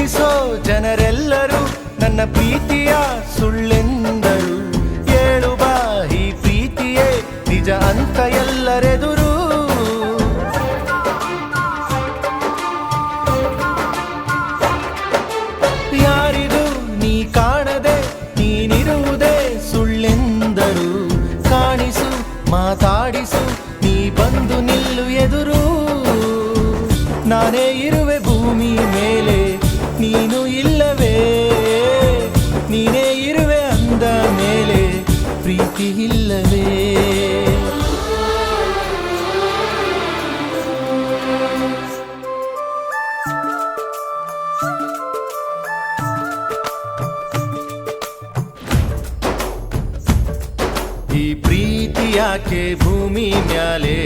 ಪ್ರೀತಿಸೋ ಜನರೆಲ್ಲರೂ ನನ್ನ ಪ್ರೀತಿಯ ಸುಳ್ಳೆಂದರು. ಏಳು ಬಾಹಿ ಪ್ರೀತಿಯೇ ನಿಜ ಅಂತ ಎಲ್ಲರೆದುರು. ಯಾರಿದು ನೀ ಕಾಣದೆ ನೀನಿರುವುದೇ ಸುಳ್ಳೆಂದರು. ಕಾಣಿಸು, ಮಾತಾಡಿಸು, ನೀ ಬಂದು ನಿಲ್ಲು ಎದುರು. ನಾನೇ ಇರುವೆ ಪ್ರೀತಿ ಇಲ್ಲವೇ? ಈ ಪ್ರೀತಿ ಯಾಕೆ ಭೂಮಿ ಮ್ಯಾಲೆ?